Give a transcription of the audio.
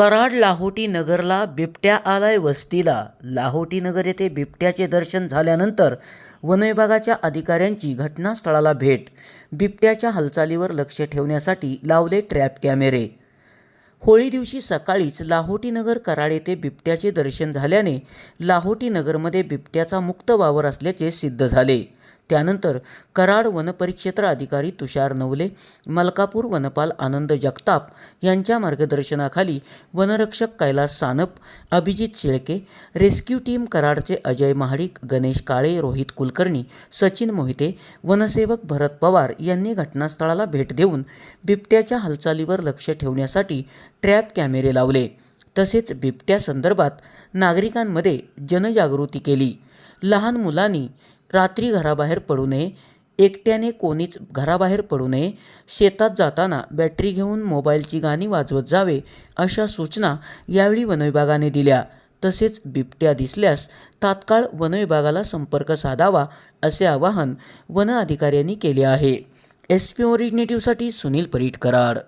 कराड लाहोटी नगरला बिबट्या आलाय वस्तीला. लाहोटी नगर येथे बिबट्याचे दर्शन झाल्यानंतर वनविभागाच्या अधिकाऱ्यांची घटनास्थळाला भेट. बिबट्याच्या हालचालीवर लक्ष ठेवण्यासाठी लावले ट्रॅप कॅमेरे. होळी दिवशी सकाळीच लाहोटी नगर कराड येथे बिबट्याचे दर्शन झाल्याने लाहोटी नगरमध्ये बिबट्याचा मुक्त वावर असल्याचे सिद्ध झाले. त्यानंतर कराड वनपरिक्षेत्र अधिकारी तुषार नवले मलकापूर वनपाल आनंद जगताप यांच्या मार्गदर्शनाखाली वनरक्षक कैलास सानप अभिजित शेळके रेस्क्यू टीम कराडचे अजय महाडिक गणेश काळे रोहित कुलकर्णी सचिन मोहिते वनसेवक भरत पवार यांनी घटनास्थळाला भेट देऊन बिबट्याच्या हालचालीवर लक्ष ठेवण्यासाठी ट्रॅप कॅमेरे लावले. तसेच बिबट्यासंदर्भात नागरिकांमध्ये जनजागृती केली. लहान मुलांनी रात्री घराबाहेर पडू नये. एकट्याने कोणीच घराबाहेर पडू नये. शेतात जाताना बॅटरी घेऊन मोबाईलची गाणी वाजवत जावे अशा सूचना यावेळी वनविभागाने दिल्या. तसेच बिबट्या दिसल्यास तात्काळ वनविभागाला संपर्क साधावा असे आवाहन वन अधिकाऱ्यांनी केले आहे. एस पी ओरिजिनेटिव्हसाठी सुनील परीट कराड